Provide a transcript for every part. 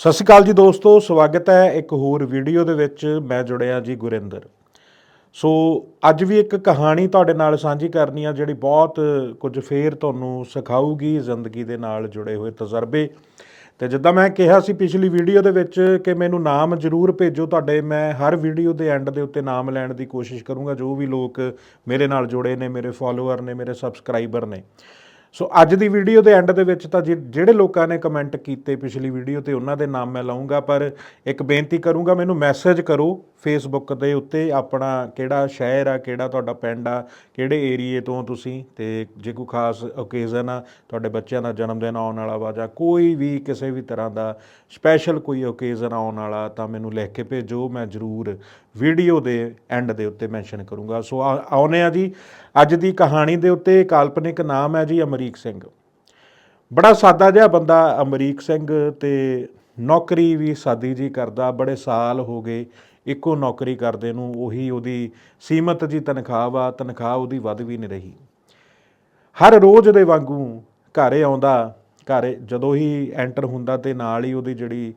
ਸਤਿ ਸ਼੍ਰੀ ਅਕਾਲ ਜੀ ਦੋਸਤੋ, ਸਵਾਗਤ ਹੈ ਇੱਕ ਹੋਰ ਵੀਡੀਓ ਦੇ ਵਿੱਚ। ਮੈਂ ਜੁੜਿਆ ਜੀ ਗੁਰਿੰਦਰ। ਸੋ ਅੱਜ ਵੀ ਇੱਕ ਕਹਾਣੀ ਤੁਹਾਡੇ ਨਾਲ ਸਾਂਝੀ ਕਰਨੀ ਆ, ਜਿਹੜੀ ਬਹੁਤ ਕੁਝ ਫੇਰ ਤੁਹਾਨੂੰ ਸਿਖਾਊਗੀ ਜ਼ਿੰਦਗੀ ਦੇ ਨਾਲ ਜੁੜੇ ਹੋਏ ਤਜਰਬੇ। ਤੇ ਜਿੱਦਾਂ ਮੈਂ ਕਿਹਾ ਸੀ ਪਿਛਲੀ ਵੀਡੀਓ ਦੇ ਵਿੱਚ ਕਿ ਮੈਨੂੰ ਨਾਮ ਜ਼ਰੂਰ ਭੇਜੋ ਤੁਹਾਡੇ। ਮੈਂ ਹਰ ਵੀਡੀਓ ਦੇ ਐਂਡ ਦੇ ਉੱਤੇ ਨਾਮ ਲੈਣ ਦੀ ਕੋਸ਼ਿਸ਼ ਕਰੂੰਗਾ। ਜੋ ਵੀ ਲੋਕ ਮੇਰੇ ਨਾਲ ਜੁੜੇ ਨੇ, ਮੇਰੇ ਫਾਲੋਅਰ ਨੇ, ਮੇਰੇ ਸਬਸਕ੍ਰਾਈਬਰ ਨੇ। ਸੋ ਅੱਜ ਦੀ ਵੀਡੀਓ ਦੇ ਐਂਡ ਦੇ ਵਿੱਚ ਤਾਂ ਜਿ- ਜਿਹੜੇ ਲੋਕਾਂ ਨੇ ਕਮੈਂਟ ਕੀਤੇ ਪਿਛਲੀ ਵੀਡੀਓ ਤੇ ਉਹਨਾਂ ਦੇ ਨਾਮ ਮੈਂ ਲਾਉਂਗਾ ਪਰ ਇੱਕ ਬੇਨਤੀ ਕਰੂੰਗਾ, ਮੈਨੂੰ ਮੈਸੇਜ ਕਰੋ ਫੇਸਬੁੱਕ ਦੇ ਉੱਤੇ ਆਪਣਾ ਕਿਹੜਾ ਸ਼ਹਿਰ ਆ, ਕਿਹੜਾ ਤੁਹਾਡਾ ਪਿੰਡ ਆ, ਕਿਹੜੇ ਏਰੀਏ ਤੋਂ ਤੁਸੀਂ, ਤੇ ਜੇ ਕੋਈ ਖਾਸ ਓਕੇਜ਼ਨ ਆ, ਤੁਹਾਡੇ ਬੱਚਿਆਂ ਦਾ ਜਨਮ ਦਿਨ ਆਉਣ ਵਾਲਾ ਵਾ, ਜਾਂ ਕੋਈ ਵੀ ਕਿਸੇ ਵੀ ਤਰ੍ਹਾਂ ਦਾ ਸਪੈਸ਼ਲ ਕੋਈ ਓਕੇਜ਼ਨ ਆਉਣ ਵਾਲਾ, ਤਾਂ ਮੈਨੂੰ ਲਿਖ ਕੇ ਭੇਜੋ, ਮੈਂ ਜ਼ਰੂਰ ਵੀਡੀਓ ਦੇ ਐਂਡ ਦੇ ਉੱਤੇ ਮੈਂਸ਼ਨ ਕਰੂੰਗਾ। ਸੋ ਆ- ਆਉਂਦੇ ਆ ਜੀ, ਅੱਜ ਦੀ ਕਹਾਣੀ ਦੇ ਉੱਤੇ ਕਾਲਪਨਿਕ ਨਾਮ ਹੈ ਜੀ ਅਮਰੀ ਅਮਰੀਕ ਸਿੰਘ। ਬੜਾ ਸਾਦਾ ਜਿਹਾ ਬੰਦਾ ਅਮਰੀਕ ਸਿੰਘ ਤੇ ਨੌਕਰੀ ਵੀ ਸਾਦੀ ਜੀ ਕਰਦਾ, ਬੜੇ ਸਾਲ ਹੋ ਗਏ ਇੱਕੋ ਨੌਕਰੀ ਕਰਦੇ ਨੂੰ, ਉਹੀ ਉਹਦੀ ਸੀਮਤ ਜੀ ਤਨਖਾਹ ਵਾ, ਤਨਖਾਹ ਉਹਦੀ ਵੱਧ ਵੀ ਨਹੀਂ ਰਹੀ। ਹਰ ਰੋਜ਼ ਦੇ ਵਾਂਗੂ ਘਰੇ ਆਉਂਦਾ, ਘਰ ਜਦੋਂ ਹੀ ਐਂਟਰ ਹੁੰਦਾ ਤੇ ਨਾਲ ਹੀ ਉਹਦੀ ਜਿਹੜੀ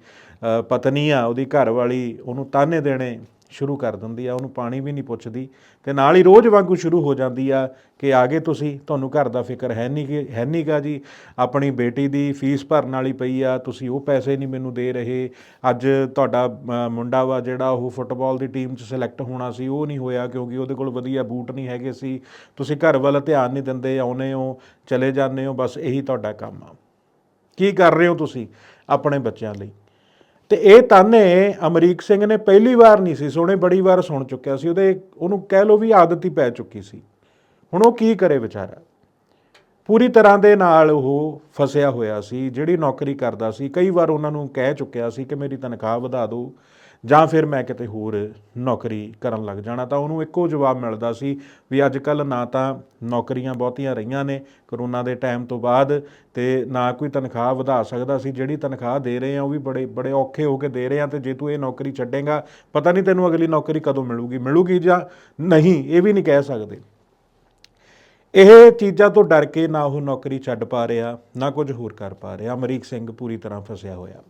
ਪਤਨੀ ਆ, ਉਹਦੀ ਘਰ ਵਾਲੀ ਉਹਨੂੰ ਤਾਨੇ ਦੇਣੇ ਸ਼ੁਰੂ ਕਰ ਦਿੰਦੀ ਆ, ਉਹਨੂੰ ਪਾਣੀ ਵੀ ਨਹੀਂ ਪੁੱਛਦੀ ਤੇ ਨਾਲ ਹੀ ਰੋਜ਼ ਵਾਂਗੂ ਸ਼ੁਰੂ ਹੋ ਜਾਂਦੀ ਆ ਕਿ ਆਗੇ ਤੁਸੀਂ, ਤੁਹਾਨੂੰ ਘਰ ਦਾ ਫਿਕਰ ਹੈ ਨਹੀਂ ਕਿ, ਹੈ ਨਹੀਂਗਾ ਜੀ, ਆਪਣੀ ਬੇਟੀ ਦੀ ਫੀਸ ਭਰਨ ਵਾਲੀ ਪਈ ਆ, ਤੁਸੀਂ ਉਹ ਪੈਸੇ ਨਹੀਂ ਮੈਨੂੰ ਦੇ ਰਹੇ, ਅੱਜ ਤੁਹਾਡਾ ਮੁੰਡਾ ਵਾ ਜਿਹੜਾ ਉਹ ਫੁੱਟਬਾਲ ਦੀ ਟੀਮ 'ਚ ਸਿਲੈਕਟ ਹੋਣਾ ਸੀ, ਉਹ ਨਹੀਂ ਹੋਇਆ ਕਿਉਂਕਿ ਉਹਦੇ ਕੋਲ ਵਧੀਆ ਬੂਟ ਨਹੀਂ ਹੈਗੇ ਸੀ, ਤੁਸੀਂ ਘਰ ਵੱਲ ਧਿਆਨ ਨਹੀਂ ਦਿੰਦੇ, ਆਉਨੇ ਹੋ, ਚਲੇ ਜਾਂਦੇ ਹੋ, ਬਸ ਇਹੀ ਤੁਹਾਡਾ ਕੰਮ ਆ। ਕੀ ਕਰ ਰਹੇ ਹੋ ਤੁਸੀਂ ਆਪਣੇ ਬੱਚਿਆਂ ਲਈ? ਤੇ ਇਹ ਤਾਨੇ ਅਮਰੀਕ ਸਿੰਘ ਨੇ ਪਹਿਲੀ ਵਾਰ ਨਹੀਂ ਸੀ ਸੁਣੇ ਬੜੀ ਵਾਰ ਸੁਣ ਚੁੱਕਿਆ ਸੀ, ਉਹਦੇ ਉਹਨੂੰ ਕਹਿ ਲੋ ਵੀ ਆਦਤ ਹੀ ਪੈ ਚੁੱਕੀ ਸੀ। ਹੁਣ ਉਹ ਕੀ ਕਰੇ ਵਿਚਾਰਾ? ਪੂਰੀ ਤਰ੍ਹਾਂ ਦੇ ਨਾਲ ਉਹ ਫਸਿਆ ਹੋਇਆ ਸੀ, ਜਿਹੜੀ ਨੌਕਰੀ ਕਰਦਾ ਸੀ, ਕਈ ਵਾਰ ਉਹਨਾਂ ਨੂੰ ਕਹਿ ਚੁੱਕਿਆ ਸੀ ਕਿ ਮੇਰੀ ਤਨਖਾਹ ਵਧਾ ਦਿਓ ਜਾਂ ਫਿਰ ਮੈਂ ਕਿਤੇ ਹੋਰ ਨੌਕਰੀ ਕਰਨ ਲੱਗ ਜਾਣਾ, ਤਾਂ ਉਹਨੂੰ ਇੱਕੋ ਜਵਾਬ ਮਿਲਦਾ ਸੀ ਵੀ ਅੱਜ ਕੱਲ ਨਾ ਤਾਂ ਨੌਕਰੀਆਂ ਬਹੁਤੀਆਂ ਰਹੀਆਂ ਨੇ ਕਰੋਨਾ ਦੇ ਟਾਈਮ ਤੋਂ ਬਾਅਦ ਤੇ ਨਾ ਕੋਈ ਤਨਖਾਹ ਵਧਾ ਸਕਦਾ ਸੀ, ਜਿਹੜੀ ਤਨਖਾਹ ਦੇ ਰਹੇ ਆ ਉਹ ਵੀ ਬੜੇ ਬੜੇ ਔਖੇ ਹੋ ਕੇ ਦੇ ਰਹੇ ਆ ਤੇ ਜੇ ਤੂੰ ਇਹ ਨੌਕਰੀ ਛੱਡੇਗਾ, ਪਤਾ ਨਹੀਂ ਤੈਨੂੰ ਅਗਲੀ ਨੌਕਰੀ ਕਦੋਂ ਮਿਲੂਗੀ ਮਿਲੂਗੀ ਜਾਂ ਨਹੀਂ, ਇਹ ਵੀ ਨਹੀਂ ਕਹਿ ਸਕਦੇ। ਇਹ ਚੀਜ਼ਾਂ ਤੋਂ ਡਰ ਕੇ ਨਾ ਉਹ ਨੌਕਰੀ ਛੱਡ ਪਾ ਰਿਹਾ, ਨਾ ਕੁਝ ਹੋਰ ਕਰ ਪਾ ਰਿਹਾ, ਅਮਰੀਕ ਸਿੰਘ ਪੂਰੀ ਤਰ੍ਹਾਂ ਫਸਿਆ ਹੋਇਆ।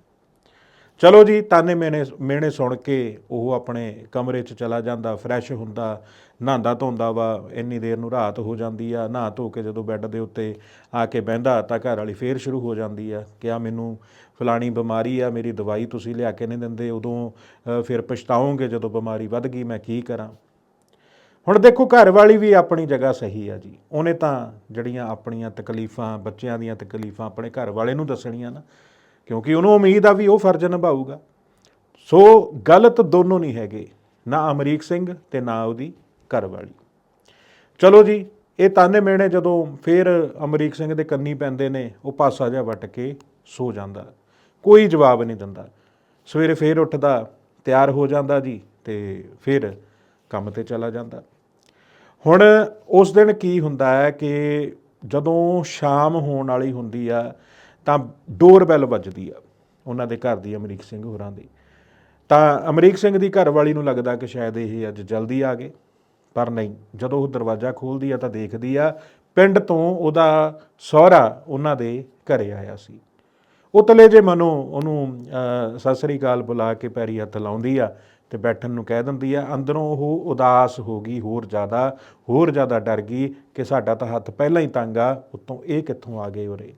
ਚਲੋ ਜੀ, ਤਾਨੇ ਮੇਨੇ ਮੇਣੇ ਸੁਣ ਕੇ ਉਹ ਆਪਣੇ ਕਮਰੇ 'ਚ ਚਲਾ ਜਾਂਦਾ ਫਰੈਸ਼ ਹੁੰਦਾ, ਨਹਾਉਂਦਾ ਧੋਂਦਾ ਵਾ, ਇੰਨੀ ਦੇਰ ਨੂੰ ਰਾਤ ਹੋ ਜਾਂਦੀ ਆ, ਨਹਾ ਧੋ ਕੇ ਜਦੋਂ ਬੈੱਡ ਦੇ ਉੱਤੇ ਆ ਕੇ ਬਹਿੰਦਾ ਤਾਂ ਘਰ ਵਾਲੀ ਫੇਰ ਸ਼ੁਰੂ ਹੋ ਜਾਂਦੀ ਆ ਕਿ ਆ ਮੈਨੂੰ ਫਲਾਣੀ ਬਿਮਾਰੀ ਆ, ਮੇਰੀ ਦਵਾਈ ਤੁਸੀਂ ਲਿਆ ਕੇ ਨਹੀਂ ਦਿੰਦੇ, ਉਦੋਂ ਫਿਰ ਪਛਤਾਓਗੇ ਜਦੋਂ ਬਿਮਾਰੀ ਵੱਧ ਗਈ, ਮੈਂ ਕੀ ਕਰਾਂ? ਹੁਣ ਦੇਖੋ, ਘਰ ਵਾਲੀ ਵੀ ਆਪਣੀ ਜਗ੍ਹਾ ਸਹੀ ਆ ਜੀ। ਉਹਨੇ ਤਾਂ ਜਿਹੜੀਆਂ ਆਪਣੀਆਂ ਤਕਲੀਫਾਂ, ਬੱਚਿਆਂ ਦੀਆਂ ਤਕਲੀਫਾਂ ਆਪਣੇ ਘਰ ਵਾਲੇ ਨੂੰ ਦੱਸਣੀਆਂ ਨਾ। ਕਿਉਂਕਿ ਉਹਨੂੰ ਉਮੀਦ ਆ ਵੀ ਉਹ ਫਰਜ਼ ਨਿਭਾਊਗਾ। ਸੋ ਗਲਤ ਦੋਨੋਂ ਨਹੀਂ ਹੈਗੇ, ਨਾ ਅਮਰੀਕ ਸਿੰਘ ਤੇ ਨਾ ਉਹਦੀ ਘਰਵਾਲੀ ਚਲੋ ਜੀ, ਇਹ ਤਾਨੇ ਮੇਣੇ ਜਦੋਂ ਫੇਰ ਅਮਰੀਕ ਸਿੰਘ ਦੇ ਕੰਨੀ ਪੈਂਦੇ ਨੇ, ਉਹ ਪਾਸਾ ਜਿਹਾ ਵੱਟ ਕੇ ਸੋ ਜਾਂਦਾ। ਕੋਈ ਜਵਾਬ ਨਹੀਂ ਦਿੰਦਾ। ਸਵੇਰੇ ਫੇਰ ਉੱਠਦਾ, ਤਿਆਰ ਹੋ ਜਾਂਦਾ ਜੀ ਤੇ ਫਿਰ ਕੰਮ ਤੇ ਚਲਾ ਜਾਂਦਾ। ਹੁਣ ਉਸ ਦਿਨ ਕੀ ਹੁੰਦਾ ਹੈ ਕਿ ਜਦੋਂ ਸ਼ਾਮ ਹੋਣ ਵਾਲੀ ਹੁੰਦੀ ਆ ਤਾਂ ਡੋਰਬੈਲ ਵੱਜਦੀ ਆ ਉਹਨਾਂ ਦੇ ਘਰ ਦੀ ਅਮਰੀਕ ਸਿੰਘ ਹੋਰਾਂ ਦੀ। ਤਾਂ ਅਮਰੀਕ ਸਿੰਘ ਦੀ ਘਰ ਵਾਲੀ ਨੂੰ ਲੱਗਦਾ ਕਿ ਸ਼ਾਇਦ ਇਹ ਅੱਜ ਜਲਦੀ ਆ ਗਏ, ਪਰ ਨਹੀਂ, ਜਦੋਂ ਉਹ ਦਰਵਾਜ਼ਾ ਖੋਲਦੀ ਆ ਤਾਂ ਦੇਖਦੀ ਆ ਪਿੰਡ ਤੋਂ ਉਹਦਾ ਸਹੁਰਾ ਉਹਨਾਂ ਦੇ ਘਰੇ ਆਇਆ ਸੀ। ਉਤਲੇ ਜੇ ਮਨੋਂ ਉਹਨੂੰ ਸਤਿ ਸ੍ਰੀ ਅਕਾਲ ਬੁਲਾ ਕੇ ਪੈਰੀ ਹੱਥ ਲਾਉਂਦੀ ਆ ਤੇ ਬੈਠਣ ਨੂੰ ਕਹਿ ਦਿੰਦੀ ਆ, ਅੰਦਰੋਂ ਉਹ ਉਦਾਸ ਹੋ ਗਈ, ਹੋਰ ਜ਼ਿਆਦਾ ਹੋਰ ਜ਼ਿਆਦਾ ਡਰ ਗਈ ਕਿ ਸਾਡਾ ਤਾਂ ਹੱਥ ਪਹਿਲਾਂ ਹੀ ਤੰਗ ਆ, ਉਤੋਂ ਇਹ ਕਿੱਥੋਂ ਆ ਗਏ ਉਰੇ?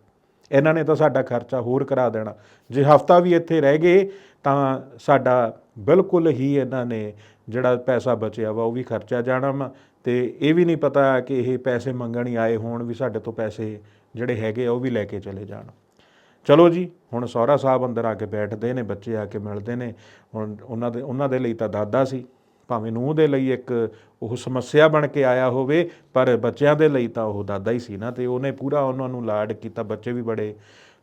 ਇਹਨਾਂ ਨੇ ਤਾਂ ਸਾਡਾ ਖਰਚਾ ਹੋਰ ਕਰਾ ਦੇਣਾ। ਜੇ ਹਫਤਾ ਵੀ ਇੱਥੇ ਰਹਿ ਗਏ, ਤਾਂ ਸਾਡਾ ਬਿਲਕੁਲ ਹੀ ਇਹਨਾਂ ਨੇ ਜਿਹੜਾ ਪੈਸਾ ਬਚਿਆ ਵਾ, ਉਹ ਵੀ ਖਰਚਿਆ ਜਾਣਾ ਵਾ। ਤੇ ਇਹ ਵੀ ਨਹੀਂ ਪਤਾ ਕਿ ਇਹ ਪੈਸੇ ਮੰਗਣ ਹੀ ਆਏ ਹੋਣ ਵੀ ਸਾਡੇ ਤੋਂ ਪੈਸੇ ਜਿਹੜੇ ਹੈਗੇ ਆ, ਉਹ ਵੀ ਲੈ ਕੇ ਚਲੇ ਜਾਣ। ਚਲੋ ਜੀ, ਹੁਣ ਸਹੁਰਾ ਸਾਹਿਬ ਅੰਦਰ ਆ ਕੇ ਬੈਠਦੇ ਨੇ, ਬੱਚੇ ਆ ਕੇ ਮਿਲਦੇ ਨੇ। ਹੁਣ ਉਹਨਾਂ ਦੇ ਉਹਨਾਂ ਦੇ ਲਈ ਤਾਂ ਦਾਦਾ ਸੀ। ਭਾਵੇਂ ਨੂੰਹ ਦੇ ਲਈ ਇੱਕ ਉਹ ਸਮੱਸਿਆ ਬਣ ਕੇ ਆਇਆ ਹੋਵੇ, ਪਰ ਬੱਚਿਆਂ ਦੇ ਲਈ ਤਾਂ ਉਹ ਦਾਦਾ ਹੀ ਸੀ ਨਾ, ਤੇ ਉਹਨੇ ਪੂਰਾ ਉਹਨਾਂ ਨੂੰ ਲਾਡ ਕੀਤਾ, ਬੱਚੇ ਵੀ ਬੜੇ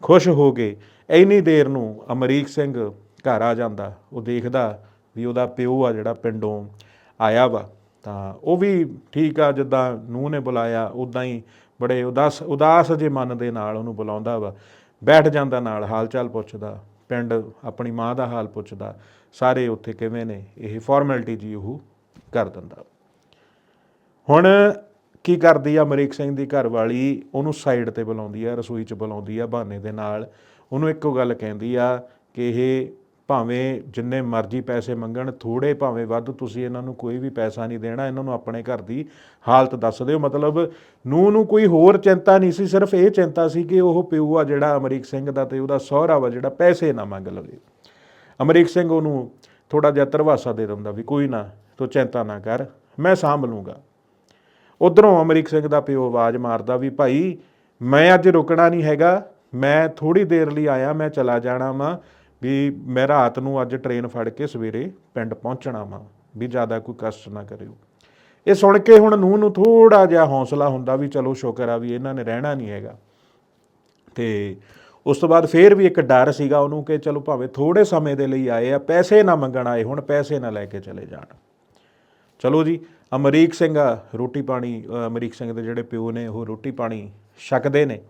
ਖੁਸ਼ ਹੋ ਗਏ। ਇੰਨੀ ਦੇਰ ਨੂੰ ਅਮਰੀਕ ਸਿੰਘ ਘਰ ਆ ਜਾਂਦਾ, ਉਹ ਦੇਖਦਾ ਵੀ ਉਹਦਾ ਪਿਓ ਆ ਜਿਹੜਾ ਪਿੰਡੋਂ ਆਇਆ ਵਾ। ਤਾਂ ਉਹ ਵੀ ਠੀਕ ਆ, ਜਿੱਦਾਂ ਨੂੰਹ ਨੇ ਬੁਲਾਇਆ ਉਦਾਂ ਹੀ ਬੜੇ ਉਦਾਸ ਉਦਾਸ ਜੇ ਮਨ ਦੇ ਨਾਲ ਉਹਨੂੰ ਬੁਲਾਉਂਦਾ ਵਾ, ਬੈਠ ਜਾਂਦਾ ਨਾਲ, ਹਾਲ ਚਾਲ ਪੁੱਛਦਾ। ਪਿੰਡ ਆਪਣੀ ਮਾਂ ਦਾ ਹਾਲ ਪੁੱਛਦਾ, ਸਾਰੇ ਉੱਥੇ ਕਿਵੇਂ ਨੇ? ਇਹ ਫਾਰਮੈਲਿਟੀ ਜੀ ਉਹ ਕਰ ਦਿੰਦਾ। ਹੁਣ ਕੀ ਕਰਦੀ ਆ ਅਮਰੀਕ ਸਿੰਘ ਦੀ ਘਰ ਵਾਲੀ ਉਹਨੂੰ ਸਾਈਡ ਤੇ ਬੁਲਾਉਂਦੀ ਆ, ਰਸੋਈ 'ਚ ਬੁਲਾਉਂਦੀ ਆ ਬਹਾਨੇ ਦੇ ਨਾਲ। ਉਹਨੂੰ ਇੱਕੋ ਗੱਲ ਕਹਿੰਦੀ ਆ ਕਿ ਇਹ ਭਾਵੇਂ ਜਿੰਨੇ ਮਰਜ਼ੀ ਪੈਸੇ ਮੰਗਣ ਥੋੜੇ ਭਾਵੇਂ ਵੱਧ, ਤੁਸੀਂ ਇਹਨਾਂ ਨੂੰ ਕੋਈ ਵੀ ਪੈਸਾ ਨਹੀਂ ਦੇਣਾ, ਇਹਨਾਂ ਨੂੰ ਆਪਣੇ ਘਰ ਦੀ ਹਾਲਤ ਦੱਸ ਦਿਓ। ਮਤਲਬ ਨੂੰ ਨੂੰ ਕੋਈ ਹੋਰ ਚਿੰਤਾ ਨਹੀਂ ਸੀ, ਸਿਰਫ ਇਹ ਚਿੰਤਾ ਸੀ ਕਿ ਉਹ ਪਿਓ ਆ ਜਿਹੜਾ ਅਮਰੀਕ ਸਿੰਘ ਦਾ ਤੇ ਉਹਦਾ ਸਹੁਰਾ ਵਾ ਜਿਹੜਾ ਪੈਸੇ ਨਾ ਮੰਗ ਲਵੇ। ਅਮਰੀਕ ਸਿੰਘ ਉਹਨੂੰ ਥੋੜਾ ਜਿਹਾ ਧਰਵਾਸਾ ਦੇ ਦਿੰਦਾ ਵੀ ਕੋਈ ਨਾ, ਤੂੰ ਚਿੰਤਾ ਨਾ ਕਰ, ਮੈਂ ਸਾਂਭ ਲੂੰਗਾ। ਉਧਰੋਂ ਅਮਰੀਕ ਸਿੰਘ ਦਾ ਪਿਓ ਆਵਾਜ਼ ਮਾਰਦਾ ਵੀ, ਭਾਈ, ਮੈਂ ਅੱਜ ਰੁਕਣਾ ਨਹੀਂ ਹੈਗਾ, ਮੈਂ ਥੋੜੀ ਦੇਰ ਲਈ ਆਇਆ, ਮੈਂ ਚਲਾ ਜਾਣਾ ਵਾਂ ਵੀ ਮੈਂ ਰਾਤ ਨੂੰ ਅੱਜ ਟ੍ਰੇਨ ਫੜ ਕੇ ਸਵੇਰੇ ਪਿੰਡ ਪਹੁੰਚਣਾ ਵਾਂ, ਵੀ ਜ਼ਿਆਦਾ ਕੋਈ ਕਸ਼ਟ ਨਾ ਕਰਿਓ। ਇਹ ਸੁਣ ਕੇ ਹੁਣ ਨੂੰਹ ਨੂੰ ਥੋੜਾ ਜਿਹਾ ਹੌਸਲਾ ਹੁੰਦਾ ਵੀ ਚਲੋ ਸ਼ੁਕਰ ਆ ਵੀ ਇਹਨਾਂ ਨੇ ਰਹਿਣਾ ਨਹੀਂ ਹੈਗਾ। ਤੇ ਉਸ ਤੋਂ ਬਾਅਦ ਫੇਰ ਵੀ ਇੱਕ ਡਰ ਸੀਗਾ ਉਹਨੂੰ ਕਿ ਚਲੋ ਭਾਵੇਂ ਥੋੜੇ ਸਮੇਂ ਦੇ ਲਈ ਆਏ ਆ, ਪੈਸੇ ਨਾ ਮੰਗਣ ਆਏ ਹੁਣ, ਪੈਸੇ ਨਾ ਲੈ ਕੇ ਚਲੇ ਜਾਣ। ਚਲੋ ਜੀ, ਅਮਰੀਕ ਸਿੰਘ ਰੋਟੀ ਪਾਣੀ ਅਮਰੀਕ ਸਿੰਘ ਦੇ ਜਿਹੜੇ ਪਿਓ ਨੇ ਉਹ ਰੋਟੀ ਪਾਣੀ ਛਕਦੇ ਨੇ।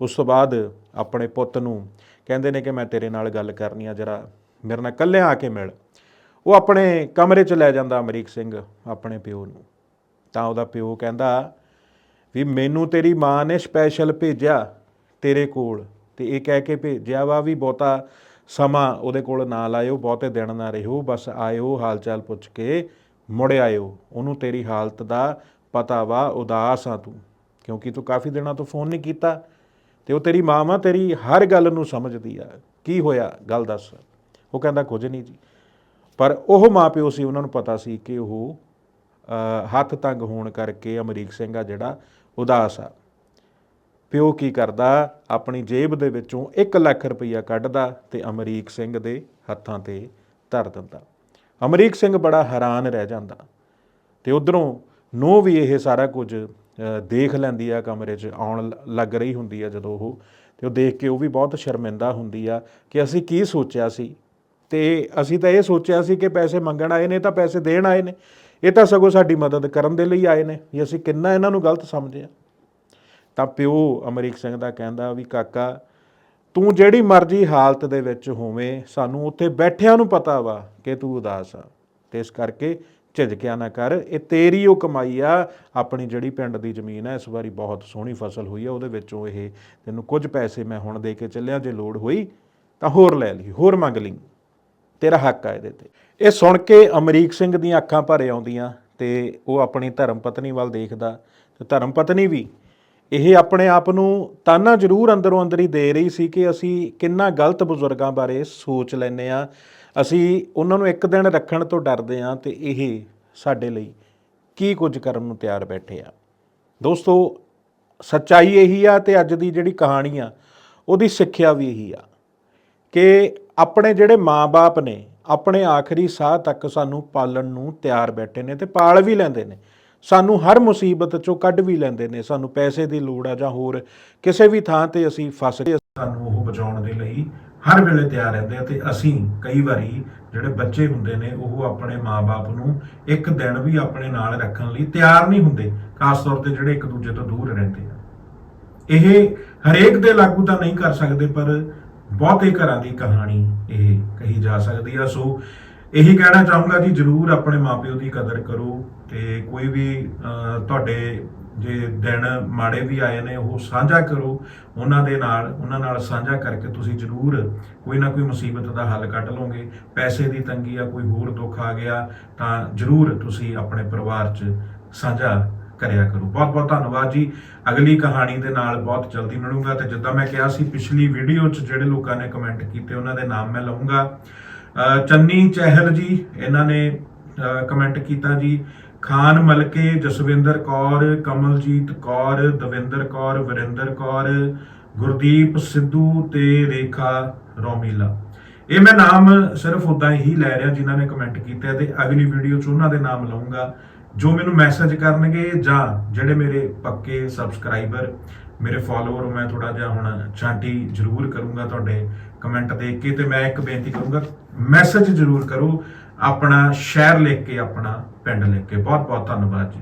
ਉਸ ਤੋਂ ਬਾਅਦ ਆਪਣੇ ਪੁੱਤ ਨੂੰ ਕਹਿੰਦੇ ਨੇ ਕਿ ਮੈਂ ਤੇਰੇ ਨਾਲ ਗੱਲ ਕਰਨੀ ਆ, ਜਰਾ ਮੇਰੇ ਨਾਲ ਇਕੱਲਿਆਂ ਆ ਕੇ ਮਿਲ। ਉਹ ਆਪਣੇ ਕਮਰੇ 'ਚ ਲੈ ਜਾਂਦਾ ਅਮਰੀਕ ਸਿੰਘ, ਆਪਣੇ ਪਿਓ ਨੂੰ। ਤਾਂ ਉਹਦਾ ਪਿਓ ਕਹਿੰਦਾ ਵੀ ਮੈਨੂੰ ਤੇਰੀ ਮਾਂ ਨੇ ਸਪੈਸ਼ਲ ਭੇਜਿਆ ਤੇਰੇ ਕੋਲ ਤੇ ਇਹ ਕਹਿ ਕੇ ਭੇਜਿਆ ਵਾ ਵੀ ਬਹੁਤਾ ਸਮਾਂ ਉਹਦੇ ਕੋਲ ਨਾ ਲਾਇਓ, ਬਹੁਤੇ ਦਿਨ ਨਾ ਰਹੋ, ਬਸ ਆਇਓ ਹਾਲ ਚਾਲ ਪੁੱਛ ਕੇ ਮੁੜ ਆਇਓ। ਉਹਨੂੰ ਤੇਰੀ ਹਾਲਤ ਦਾ ਪਤਾ ਵਾ, ਉਦਾਸ ਆ ਤੂੰ, ਕਿਉਂਕਿ ਤੂੰ ਕਾਫੀ ਦਿਨਾਂ ਤੋਂ ਫੋਨ ਨਹੀਂ ਕੀਤਾ। ਤੇ ਉਹ ਤੇਰੀ ਮਾਂ ਵਾ, ਤੇਰੀ ਹਰ ਗੱਲ ਨੂੰ ਸਮਝਦੀ ਆ। ਕੀ ਹੋਇਆ? ਗੱਲ ਦੱਸ। ਉਹ ਕਹਿੰਦਾ, ਕੁਝ ਨਹੀਂ ਜੀ। ਪਰ ਉਹ ਮਾਪਿਓ ਸੀ, ਉਹਨਾਂ ਨੂੰ ਪਤਾ ਸੀ ਕਿ ਉਹ ਹੱਥ ਤੰਗ ਹੋਣ ਕਰਕੇ ਅਮਰੀਕ ਸਿੰਘ ਆ ਜਿਹੜਾ, ਉਦਾਸ ਆ। ਪਿਓ ਕੀ ਕਰਦਾ? ਆਪਣੀ ਜੇਬ ਦੇ ਵਿੱਚੋਂ 1 ਲੱਖ ਰੁਪਈਆ ਕੱਢਦਾ ਤੇ ਅਮਰੀਕ ਸਿੰਘ ਦੇ ਹੱਥਾਂ ਤੇ ਧਰ ਦਿੰਦਾ। ਅਮਰੀਕ ਸਿੰਘ ਬੜਾ ਹੈਰਾਨ ਰਹਿ ਜਾਂਦਾ। ਤੇ ਉਧਰੋਂ ਨੂੰ ਵੀ ਇਹ ਸਾਰਾ ਕੁਝ ਦੇਖ ਲੈਂਦੀ ਆ ਕਮਰੇ 'ਚ, ਆਉਣ ਲੱਗ ਰਹੀ ਹੁੰਦੀ ਆ ਜਦੋਂ ਉਹ। ਤੇ ਉਹ ਦੇਖ ਕੇ ਉਹ ਵੀ ਬਹੁਤ ਸ਼ਰਮਿੰਦਾ ਹੁੰਦੀ ਆ ਕਿ ਅਸੀਂ ਕੀ ਸੋਚਿਆ ਸੀ। ਤੇ ਅਸੀਂ ਤਾਂ ਇਹ ਸੋਚਿਆ ਸੀ ਕਿ ਪੈਸੇ ਮੰਗਣ ਆਏ ਨੇ ਤਾਂ ਪੈਸੇ ਦੇਣ ਆਏ ਨੇ। ਇਹ ਤਾਂ ਸਗੋਂ ਸਾਡੀ ਮਦਦ ਕਰਨ ਦੇ ਲਈ ਆਏ ਨੇ ਵੀ ਅਸੀਂ ਕਿੰਨਾ ਇਹਨਾਂ ਨੂੰ ਗਲਤ ਸਮਝਿਆ। ਤਾਂ ਪਿਓ ਅਮਰੀਕ ਸਿੰਘ ਦਾ ਕਹਿੰਦਾ ਵੀ, ਕਾਕਾ, ਤੂੰ ਜਿਹੜੀ ਮਰਜ਼ੀ ਹਾਲਤ ਦੇ ਵਿੱਚ ਹੋਵੇਂ, ਸਾਨੂੰ ਉੱਥੇ ਬੈਠਿਆਂ ਨੂੰ ਪਤਾ ਵਾ ਕਿ ਤੂੰ ਉਦਾਸ ਆ। ਤੇ ਇਸ ਕਰਕੇ ਝਿਜਕਿਆ ਨਾ ਕਰ। ਇਹ ਤੇਰੀ ਉਹ ਕਮਾਈ ਆ, ਆਪਣੀ ਜਿਹੜੀ ਪਿੰਡ ਦੀ ਜ਼ਮੀਨ ਹੈ ਇਸ ਵਾਰੀ ਬਹੁਤ ਸੋਹਣੀ ਫਸਲ ਹੋਈ ਆ, ਉਹਦੇ ਵਿੱਚੋਂ ਇਹ ਤੈਨੂੰ ਕੁਝ ਪੈਸੇ ਮੈਂ ਹੁਣ ਦੇ ਕੇ ਚੱਲਿਆ, ਜੇ ਲੋੜ ਹੋਈ ਤਾਂ ਹੋਰ ਲੈ ਲਈ, ਹੋਰ ਮੰਗ ਲਈ। ਤੇਰਾ ਹੱਕ ਆ ਇਹਦੇ ਤੇ। ਇਹ ਸੁਣ ਕੇ ਅਮਰੀਕ ਸਿੰਘ ਦੀਆਂ ਅੱਖਾਂ ਭਰੇ ਆਉਂਦੀਆਂ ਤੇ ਉਹ ਆਪਣੀ ਧਰਮ ਪਤਨੀ ਵੱਲ ਦੇਖਦਾ ਤੇ ਧਰਮ ਪਤਨੀ ਵੀ ਇਹ ਆਪਣੇ ਆਪ ਨੂੰ ਤਾਨਾ ਜ਼ਰੂਰ ਅੰਦਰੋਂ ਅੰਦਰ ਹੀ ਦੇ ਰਹੀ ਸੀ ਕਿ ਅਸੀਂ ਕਿੰਨਾ ਗਲਤ ਬਜ਼ੁਰਗਾਂ ਬਾਰੇ ਸੋਚ ਲੈਨੇ ਆ ਅਸੀਂ ਉਹਨਾਂ ਨੂੰ ਇੱਕ ਦਿਨ ਰੱਖਣ ਤੋਂ ਡਰਦੇ ਹਾਂ ਤੇ ਇਹ ਸਾਡੇ ਲਈ ਕੀ ਕੁਝ ਕਰਨ ਨੂੰ ਤਿਆਰ ਬੈਠੇ ਆ। ਦੋਸਤੋ, ਸੱਚਾਈ ਇਹੀ ਆ ਤੇ ਅੱਜ ਦੀ ਜਿਹੜੀ ਕਹਾਣੀ ਆ, ਉਹਦੀ ਸਿੱਖਿਆ ਵੀ ਇਹੀ ਆ ਕਿ ਆਪਣੇ ਜਿਹੜੇ ਮਾਪੇ ਨੇ, ਆਪਣੇ ਆਖਰੀ ਸਾਹ ਤੱਕ ਸਾਨੂੰ ਪਾਲਣ ਨੂੰ ਤਿਆਰ ਬੈਠੇ ਨੇ ਤੇ ਪਾਲ ਵੀ ਲੈਂਦੇ ਨੇ। ਸਾਨੂੰ ਹਰ ਮੁਸੀਬਤ ਚੋਂ ਕੱਢ ਵੀ ਲੈਂਦੇ ਨੇ, ਸਾਨੂੰ ਪੈਸੇ ਦੀ ਲੋੜ ਆ ਜਾਂ ਹੋਰ ਕਿਸੇ ਵੀ ਥਾਂ ਤੇ ਅਸੀਂ ਫਸ ਗਏ, ਸਾਨੂੰ ਉਹ ਬਚਾਉਣ ਦੇ ਲਈ ਹਰ ਵੇਲੇ ਤਿਆਰ ਰਹਿੰਦੇ ਆ ਤੇ ਅਸੀਂ ਕਈ ਵਾਰੀ ਜਿਹੜੇ ਬੱਚੇ ਹੁੰਦੇ ਨੇ ਉਹ ਆਪਣੇ ਮਾਪੇ ਨੂੰ ਇੱਕ ਦਿਨ ਵੀ ਆਪਣੇ ਨਾਲ ਰੱਖਣ ਲਈ ਤਿਆਰ ਨਹੀਂ ਹੁੰਦੇ ਖਾਸ ਤੌਰ ਤੇ ਜਿਹੜੇ ਇੱਕ ਦੂਜੇ ਤੋਂ ਦੂਰ ਰਹਿੰਦੇ ਆ। ਇਹ ਹਰੇਕ ਦੇ ਲਾਗੂ ਤਾਂ ਨਹੀਂ ਕਰ ਸਕਦੇ ਪਰ ਬਹੁਤੇ ਘਰਾਂ ਦੀ ਕਹਾਣੀ ਇਹ ਕਹੀ ਜਾ ਸਕਦੀ ਆ। ਸੋ ਇਹੀ ਕਹਿਣਾ ਚਾਹੂੰਗਾ ਜੀ ਜਰੂਰ ਆਪਣੇ ਮਾਪਿਓ ਦੀ ਕਦਰ ਕਰੋ ਤੇ ਕੋਈ ਵੀ ਅਹ, ਤੁਹਾਡੇ ਜੇ ਦਿਨ ਮਾੜੇ ਵੀ ਆਏ ਨੇ, ਉਹ ਸਾਂਝਾ ਕਰੋ। ਉਹਨਾਂ ਦੇ ਨਾਲ, ਉਹਨਾਂ ਨਾਲ ਸਾਂਝਾ ਕਰਕੇ ਤੁਸੀਂ ਜਰੂਰ ਕੋਈ ਨਾ ਕੋਈ ਮੁਸੀਬਤ ਦਾ ਹੱਲ ਕੱਢ ਲਓਗੇ। ਪੈਸੇ ਦੀ ਤੰਗੀ ਆ, ਕੋਈ ਹੋਰ ਦੁੱਖ ਆ ਗਿਆ, ਤਾਂ ਜਰੂਰ ਤੁਸੀਂ ਆਪਣੇ ਪਰਿਵਾਰ 'ਚ ਸਾਂਝਾ ਕਰਿਆ ਕਰੋ। ਬਹੁਤ ਬਹੁਤ ਧੰਨਵਾਦ ਜੀ। ਅਗਲੀ ਕਹਾਣੀ ਦੇ ਨਾਲ ਬਹੁਤ ਜਲਦੀ ਮਿਲੂੰਗਾ ਤੇ ਜਿੱਦਾਂ ਮੈਂ ਕਿਹਾ ਸੀ, ਪਿਛਲੀ ਵੀਡੀਓ 'ਚ ਜਿਹੜੇ ਲੋਕਾਂ ਨੇ ਕਮੈਂਟ ਕੀਤੇ, ਉਹਨਾਂ ਦੇ ਨਾਮ ਮੈਂ ਲਵਾਂਗਾ ਚੰਨੀ ਚਹਿਲ ਜੀ, ਇਹਨਾਂ ਨੇ ਕਮੈਂਟ ਕੀਤਾ ਜੀ। ਖਾਨ ਮਲਕੇ, ਜਸਵਿੰਦਰ ਕੌਰ, ਕਮਲਜੀਤ ਕੌਰ, ਦਵਿੰਦਰ ਕੌਰ, ਵਰਿੰਦਰ ਕੌਰ, ਗੁਰਦੀਪ ਸਿੱਧੂ ਤੇ ਰੇਖਾ ਰੋਮੀਲਾ। ਇਹ ਮੈਂ ਨਾਮ ਸਿਰਫ ਉਦਾਂ ਹੀ ਲੈ ਰਿਹਾ ਜਿਨ੍ਹਾਂ ਨੇ ਕਮੈਂਟ ਕੀਤਾ ਆ ਤੇ ਅਗਲੀ ਵੀਡੀਓ 'ਚ ਉਹਨਾਂ ਦੇ ਨਾਮ ਲਵਾਂਗਾ ਜੋ ਮੈਨੂੰ ਮੈਸੇਜ ਕਰਨਗੇ ਜਾਂ ਜਿਹੜੇ ਮੇਰੇ ਪੱਕੇ ਸਬਸਕ੍ਰਾਈਬਰ ਮੇਰੇ ਫਾਲੋਅਰ ਮੈਂ ਥੋੜਾ ਜਿਹਾ ਹੁਣ ਚਾਂਟੀ ਜ਼ਰੂਰ ਕਰੂੰਗਾ ਤੁਹਾਡੇ ਕਮੈਂਟ ਦੇਖ ਕੇ ਤੇ ਮੈਂ ਇੱਕ ਬੇਨਤੀ ਕਰੂੰਗਾ ਮੈਸੇਜ ਜ਼ਰੂਰ ਕਰੋ। ਆਪਣਾ ਸ਼ਹਿਰ ਲਿਖ ਕੇ ਆਪਣਾ ਪਿੰਡ ਲਿਖ ਕੇ। ਬਹੁਤ ਬਹੁਤ ਧੰਨਵਾਦ ਜੀ।